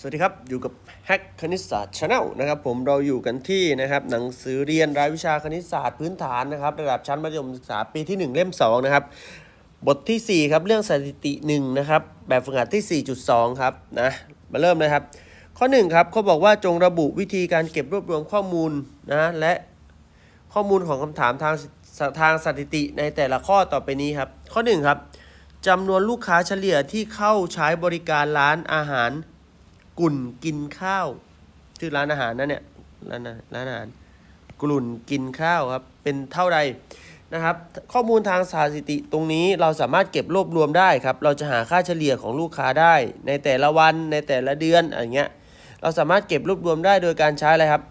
สวัสดีครับ อยู่กับแฮกคณิตศาสตร์ชาแนลนะครับผมเราอยู่กันที่นะครับหนังสือเรียนรายวิชาคณิตศาสตร์พื้นฐานนะครับ ระดับชั้นมัธยมศึกษาปีที่ 1 เล่ม 2 นะครับ บทที่ 4 ครับ เรื่องสถิติ 1 นะครับ แบบฝึกหัดที่ 4.2 ครับนะมาเริ่มเลยครับ ข้อ 1 ครับเขาบอกว่าจงระบุวิธีการเก็บรวบรวมข้อมูลนะและข้อมูลของคำถามทางทางสถิติในแต่ละข้อต่อไปนี้ครับ ข้อ 1 ครับจำนวนลูกค้าเฉลี่ยที่เข้าใช้บริการร้านอาหาร กุ่นกินข้าว ชื่อร้านอาหารนั่นเนี่ยร้านอาร้านอาหารกลุ่นกินข้าวครับ เป็นเท่าใดนะครับ ข้อมูลทางสถิติตรงนี้เราสามารถเก็บรวบรวมได้ครับ เราจะหาค่าเฉลี่ยของลูกค้าได้ ในแต่ละวันในแต่ละเดือนอะไรเงี้ยเราสามารถเก็บรวบรวมได้โดยการใช้อะไรครับ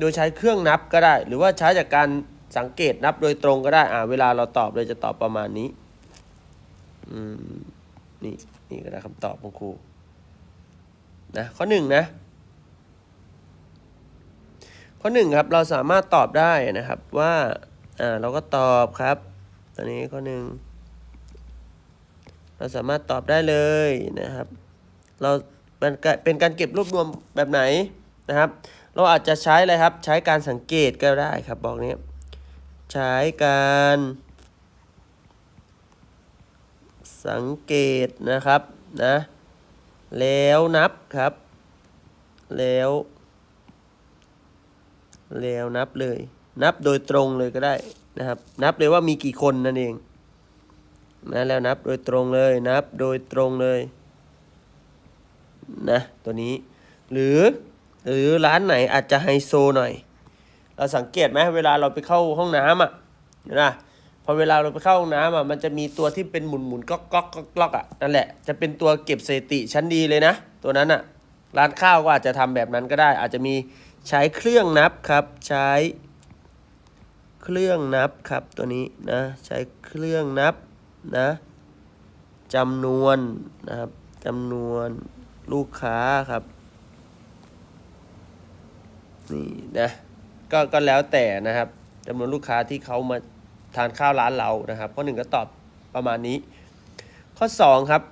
โดยใช้เครื่องนับก็ได้ หรือว่าใช้จากการสังเกตนับโดยตรงก็ได้อ่าเวลาเราตอบเราจะตอบประมาณนี้อืมนี่นี่ก็ได้คำตอบของครู นะข้อหนึ่งนะข้อหนึ่งครับเราสามารถตอบได้นะครับว่าอ่าเราก็ตอบครับ ตอนนี้ข้อหนึ่งเราสามารถตอบได้เลยนะครับ เราเป็นการเป็นการเก็บรวบรวมแบบไหนนะครับ เราอาจจะใช้อะไรครับใช้การสังเกตก็ได้ครับบอกนี้ใช้การสังเกตนะครับนะ แล้วนับครับ แล้ว แล้วนับเลย นับโดยตรงเลยก็ได้นะครับ นับเลยว่ามีกี่คนนั่นเองนะแล้วนับโดยตรงเลย นับโดยตรงเลยนะตัวนี้ หรือหรือร้านไหนอาจจะไฮโซหน่อย เราสังเกตไหมเวลาเราไปเข้าห้องน้ำอะนไหม พอเวลาเราไปเข้าห้องน้ำอะมันจะมีตัวที่เป็นหมุนหมุนก๊อกก๊อกก๊อกก๊อกอะนั่นแหละจะเป็นตัวเก็บสถิติชั้นดีเลยนะ ตัวนั้นอะร้านข้าวก็อาจจะทำแบบนั้นก็ได้ อาจจะมีใช้เครื่องนับครับ ใช้เครื่องนับครับตัวนี้นะ ใช้เครื่องนับนะจำนวนนะครับจำนวนลูกค้าครับนี่นะก็ก็แล้วแต่นะครับจำนวนลูกค้าที่เขามา ทานข้าวร้านเรานะครับ ข้อหนึ่งก็ตอบประมาณนี้ ข้อสองครับ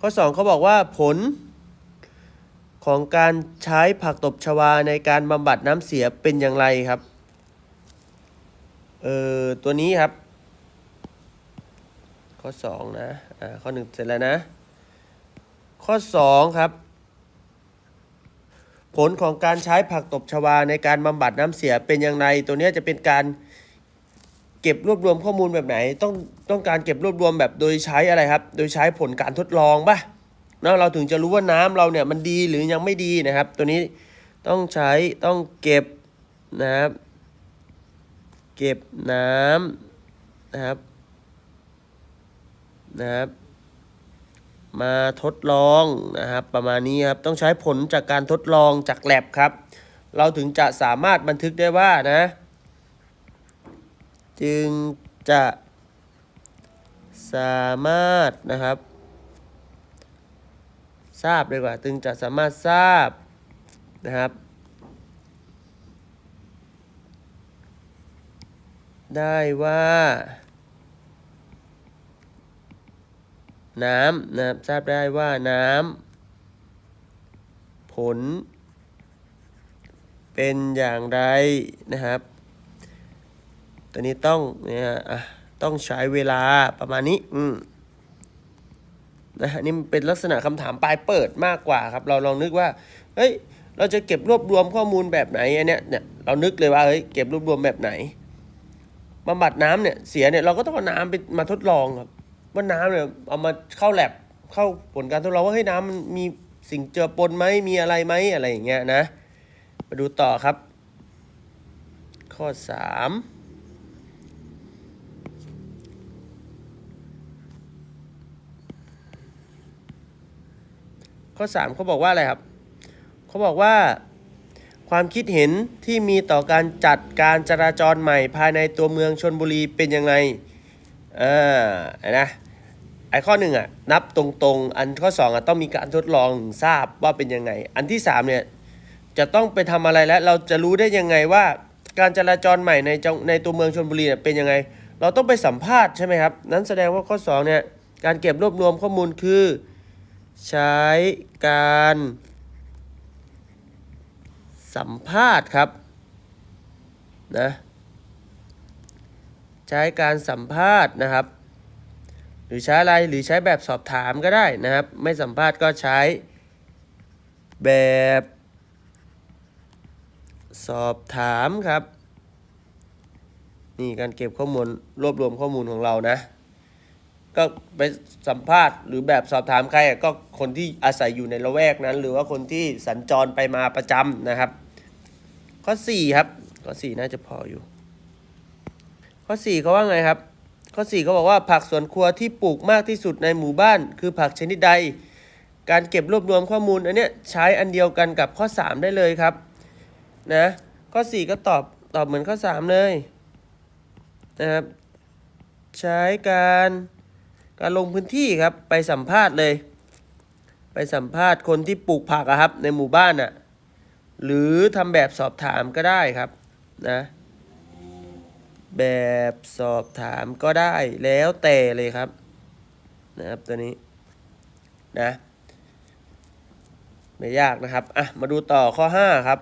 ข้อสองเขาบอกว่าผลของการใช้ผักตบชวาในการบำบัดน้ำเสียเป็นอย่างไรครับ เออตัวนี้ครับ ข้อสองนะ อ่า ข้อหนึ่งเสร็จแล้วนะ ข้อสองครับ ผลของการใช้ผักตบชวาในการบำบัดน้ำเสียเป็นอย่างไร ตัวเนี้ยจะเป็นการ เก็บรวบรวมข้อมูลแบบไหน ต้องต้องการเก็บรวบรวมแบบโดยใช้อะไรครับ โดยใช้ผลการทดลองปะนะเราถึงจะรู้ว่าน้ำเราเนี่ยมันดีหรือยังไม่ดีนะครับ ตัวนี้ต้องใช้ต้องเก็บนะครับ เก็บน้ำนะครับนะครับ มาทดลองนะครับ ประมาณนี้ครับต้องใช้ผลจากการทดลองจากแลบครับ เราถึงจะสามารถบันทึกได้ว่านะ จึงจะสามารถนะครับ ทราบดีกว่าจึงจะสามารถทราบนะครับ ได้ว่าน้ำนะครับทราบได้ว่าน้ำผล เป็นอย่างไรนะครับ ตัวนี้ต้องเนี่ยอะต้องใช้เวลาประมาณนี้ อืมนะฮะนี่มันเป็นลักษณะคำถามปลายเปิดมากกว่าครับ เราลองนึกว่า เฮ้ย เราจะเก็บรวบรวมข้อมูลแบบไหนอันเนี้ยเนี่ยเรานึกเลยว่าเฮ้ยเก็บรวบรวมแบบไหนบำบัดน้ำเนี่ยเสียเนี่ยเราก็ต้องเอาน้ำไปมาทดลองครับว่าน้ำเนี่ยเอามาเข้าแลบเข้าผลการทดลองว่าเฮ้ยน้ำมันมีสิ่งเจือปนไหมมีอะไรไหมอะไรอย่างเงี้ยนะ มาดูต่อครับ ข้อสาม อสามเขาบอกว่าอะไรครับเขาบอกว่า ความคิดเห็นที่มีต่อการจัดการจราจรใหม่ภายในตัวเมืองชนบุรีเป็นยังไงอ่านะไอ้ข้อหนึ่งอะนับตรงๆ อันข้อสองอะต้องมีการทดลองทราบว่าเป็นยังไง อันที่สามเนี่ยจะต้องไปทำอะไรและเราจะรู้ได้ยังไงว่าการจราจรใหม่ในจังในตัวเมืองชนบุรีเนี่ยเป็นยังไง เราต้องไปสัมภาษณ์ใช่ไหมครับ นั้นแสดงว่าข้อสองเนี่ยการเก็บรวบรวมข้อมูลคือ ใช้การสัมภาษณ์ครับนะใช้การสัมภาษณ์นะครับ หรือใช้อะไรหรือใช้แบบสอบถามก็ได้นะครับ ไม่สัมภาษณ์ก็ใช้แบบสอบถามครับ นี่การเก็บข้อมูลรวบรวมข้อมูลของเรานะ ก็ไปสัมภาษณ์หรือแบบสอบถามใครก็คนที่อาศัยอยู่ในละแวกนั้น หรือว่าคนที่สัญจรไปมาประจำนะครับ ข้อ4ครับข้อ4น่าจะพออยู่ ข้อ4เขาว่าไงครับ ข้อ4เขาบอกว่าผักสวนครัวที่ปลูกมากที่สุดในหมู่บ้าน คือผักชนิดใด การเก็บรวบรวมข้อมูลอันเนี้ยใช้อันเดียวกันกับข้อ 3 ได้เลยครับนะข้อ 4 ก็ตอบตอบเหมือนข้อ 3 เลยนะครับ ใช้การ การลงพื้นที่ครับไปสัมภาษณ์เลย ไปสัมภาษณ์คนที่ปลูกผักอะครับ ในหมู่บ้านอะหรือทำแบบสอบถามก็ได้ครับนะแบบสอบถามก็ได้แล้วแต่เลยครับนะครับตัวนี้นะไม่ยากนะครับอะมาดูต่อข้อ 5 ครับ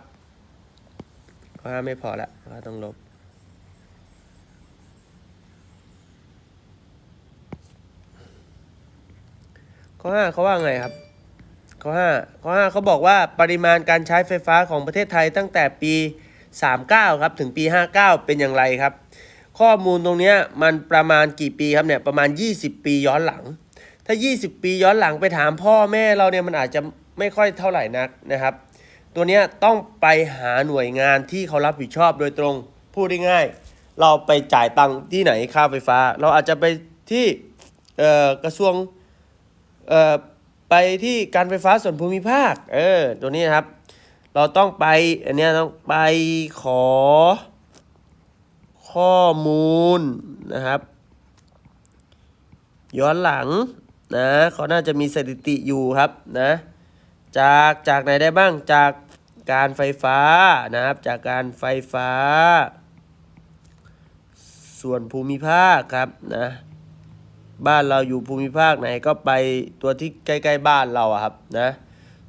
ข้อ 5 ไม่พอละต้องลบ ข้อ5เขาว่าไงครับข้อ5ข้อ5เขาบอกว่าปริมาณการใช้ไฟฟ้าของประเทศไทยตั้งแต่ปี 39 ครับถึงปี 59 เป็นอย่างไรครับ ข้อมูลตรงนี้มันประมาณกี่ปีครับเนี่ยประมาณ 20 ปีย้อนหลัง ถ้า 20 ปีย้อนหลังไปถามพ่อแม่เราเนี่ยมันอาจจะไม่ค่อยเท่าไหร่นักนะครับ ตัวนี้ต้องไปหาหน่วยงานที่เขารับผิดชอบโดยตรงพูดง่ายเราไปจ่ายตังค์ที่ไหนค่าไฟฟ้า เราอาจจะไปที่กระทรวง ไปที่การไฟฟ้าส่วนภูมิภาค เออ ตัวนี้นะครับ เราต้องไป อันนี้ต้องไปขอ ข้อมูลนะครับ ย้อนหลังนะเขาน่าจะมีสถิติอยู่ครับนะ จากจากไหนได้บ้าง จากการไฟฟ้านะครับ จากการไฟฟ้า ส่วนภูมิภาคครับนะ บ้านเราอยู่ภูมิภาคไหนก็ไปตัวที่ใกล้ๆบ้านเราอะครับนะ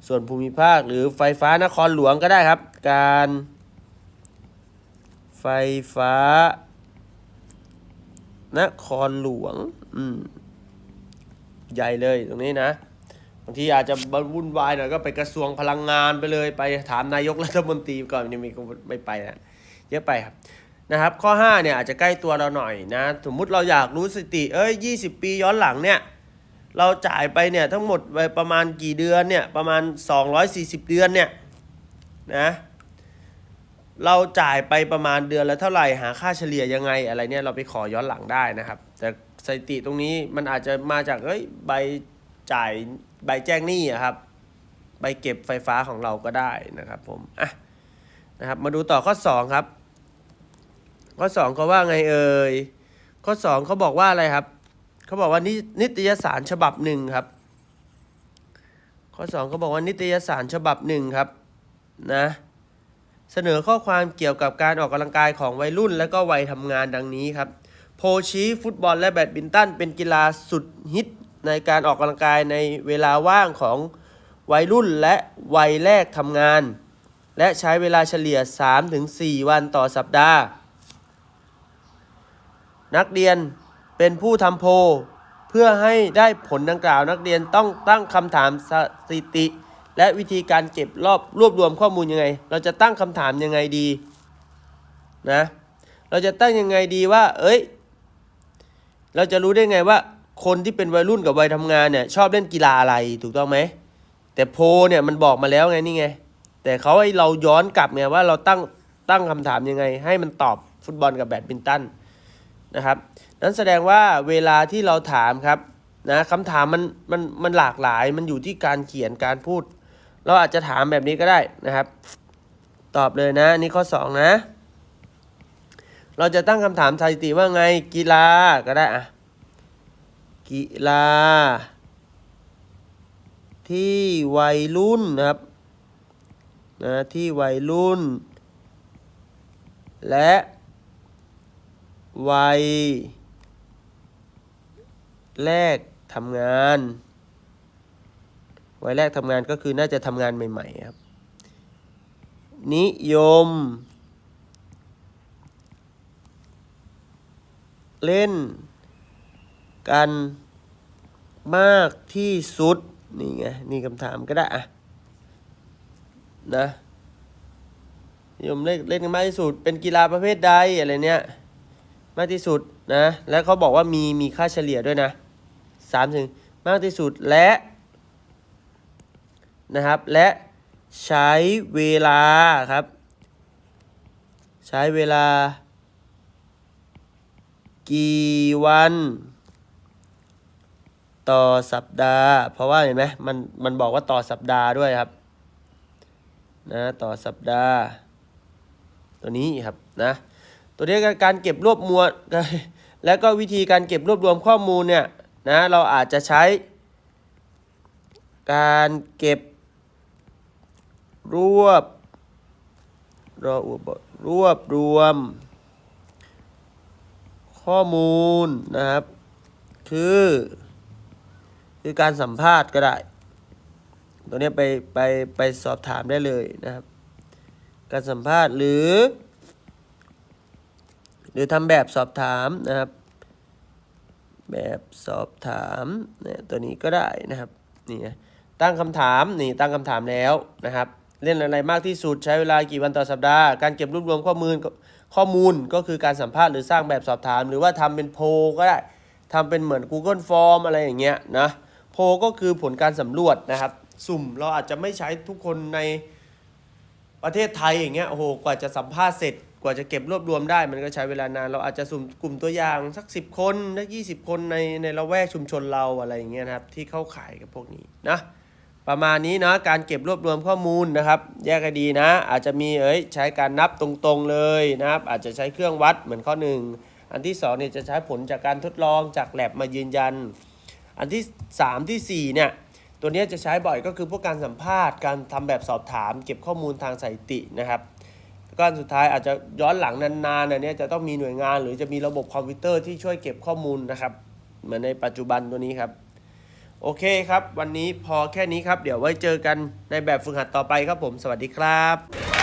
ส่วนภูมิภาคหรือไฟฟ้านครหลวงก็ได้ครับ การไฟฟ้านครหลวงอืมใหญ่เลยตรงนี้นะบางทีอาจจะวุ่นวายหน่อยก็ไปกระทรวงพลังงานไปเลย ไปถามนายกรัฐมนตรีก่อนนี่มีไม่ไปนะเยอะไปครับ นะครับ ข้อ5เนี่ยอาจจะใกล้ตัวเราหน่อยนะ สมมุติเราอยากรู้สติเอ้ย20 ปีย้อนหลังเนี่ย เราจ่ายไปเนี่ยทั้งหมดไปประมาณกี่เดือนเนี่ยประมาณ 240 เดือนเนี่ยนะเราจ่ายไปประมาณเดือนละเท่าไหร่หาค่าเฉลี่ยยังไงอะไรเนี่ยเราไปขอย้อนหลังได้นะครับ แต่สถิติตรงนี้มันอาจจะมาจากเอ้ยใบจ่ายใบแจ้งหนี้อะครับใบเก็บไฟฟ้าของเราก็ได้นะครับผมอะนะครับมาดูต่อข้อ 2 ครับ ข้อสองเขาว่าไงเอ่ยข้อสองเขาบอกว่าอะไรครับเขาบอกว่านินิตยสารฉบับหนึ่งครับ ข้อสองเขาบอกว่านิตยสารฉบับหนึ่งครับนะเสนอข้อความเกี่ยวกับการออกกำลังกายของวัยรุ่น และก็วัยทำงานดังนี้ครับ โพชีฟุตบอลและแบดมินตันเป็นกีฬาสุดฮิตในการออกกำลังกายในเวลาว่างของวัยรุ่นและวัยแรกทำงาน และใช้เวลาเฉลี่ย 3-4 วันต่อสัปดาห์ นักเรียนเป็นผู้ทำโพลเพื่อให้ได้ผลดังกล่าว นักเรียนต้องตั้งคำถามสถิติ และวิธีการเก็บรอบรวบรวมข้อมูลยังไง เราจะตั้งคำถามยังไงดีนะเราจะตั้งยังไงดีว่า เอ้ย เราจะรู้ได้ไงว่า คนที่เป็นวัยรุ่นกับวัยทำงานเนี่ยชอบเล่นกีฬาอะไรถูกต้องไหมแต่โพเนี่ยมันบอกมาแล้วไงนี่ไง แต่เขาให้เราย้อนกลับไงว่าเราตั้งตั้งคำถามยังไง ให้มันตอบฟุตบอลกับแบดมินตัน นะครับ นั้นแสดงว่าเวลาที่เราถามครับนะคำถามมันมันมันหลากหลาย มันอยู่ที่การเขียนการพูด เราอาจจะถามแบบนี้ก็ได้นะครับ ตอบเลยนะนี่ข้อ 2 นะ เราจะตั้งคำถามสถิติว่าไงกีฬาก็ได้อะกีฬา ที่วัยรุ่นนะครับนะที่วัยรุ่น และ วัย แรกทำงาน วัยแรกทำงานก็คือน่าจะทำงานใหม่ๆครับ นิยม เล่น กันมากที่สุด นี่ไง นี่คำถามก็ได้อะนะนิยมเล่นเล่นกันมากที่สุด เป็นกีฬาประเภทใดอะไรเนี้ย มากที่สุดนะ แล้วเขาบอกว่ามีมีค่าเฉลี่ยด้วยนะสามถึงมากที่สุดและนะครับ และใช้เวลาครับ ใช้เวลา กี่วัน ต่อสัปดาห์ เพราะว่าเห็นไหมมันมันบอกว่าต่อสัปดาห์ด้วยครับนะต่อสัปดาห์ ตัวนี้ครับนะ ตัวนี้การเก็บรวบมวลแล้วก็วิธีการเก็บรวบรวมข้อมูลเนี่ยนะเราอาจจะใช้ การเก็บรวบรวบรวบรวม ข้อมูลนะครับ คือคือการสัมภาษณ์ก็ได้ ตัวนี้ไปไปไปสอบถามได้เลยนะครับ การสัมภาษณ์หรือ หรือทำแบบสอบถามนะครับ แบบสอบถามเนี่ยตัวนี้ก็ได้นะครับนี่ตั้งคำถามนี่ตั้งคำถามแล้วนะครับ เล่นอะไรมากที่สุดใช้เวลากี่วันต่อสัปดาห์ การเก็บรวบรวมข้อมูลข้อมูลก็คือการสัมภาษณ์หรือสร้างแบบสอบถาม หรือว่าทำเป็นโพก็ได้ทำเป็นเหมือน Google Form อะไรอย่างเงี้ยนะโพก็คือผลการสำรวจนะครับ สุ่มเราอาจจะไม่ใช้ทุกคนในประเทศไทยอย่างเงี้ยโอ้โหกว่าจะสัมภาษณ์เสร็จ กว่าจะเก็บรวบรวมได้มันก็ใช้เวลานาน เราอาจจะสุ่มกลุ่มตัวอย่างสักสิบคนสักยี่สิบคนในในละแวกชุมชนเราอะไรอย่างเงี้ยนะครับ ที่เข้าขายกับพวกนี้นะประมาณนี้นะการเก็บรวบรวมข้อมูลนะครับ แยกให้ดีนะ อาจจะมีเอ้ยใช้การนับตรงๆเลยนะครับ อาจจะใช้เครื่องวัดเหมือนข้อหนึ่งอันที่สองเนี่ยจะใช้ผลจากการทดลองจากแลบมายืนยัน อันที่สามที่สี่เนี่ยตัวเนี้ยจะใช้บ่อยก็คือพวกการสัมภาษณ์การทำแบบสอบถาม เก็บข้อมูลทางสถิตินะครับ ก้อันสุดท้ายอาจจะย้อนหลังนานๆอันนี้ยจะต้องมีหน่วยงาน หรือจะมีระบบคอมพิวเตอร์ที่ช่วยเก็บข้อมูลนะครับ เหมือนในปัจจุบันตัวนี้ครับ โอเคครับ วันนี้พอแค่นี้ครับ เดี๋ยวไว้เจอกันในแบบฝึกหัดต่อไปครับผม สวัสดีครับ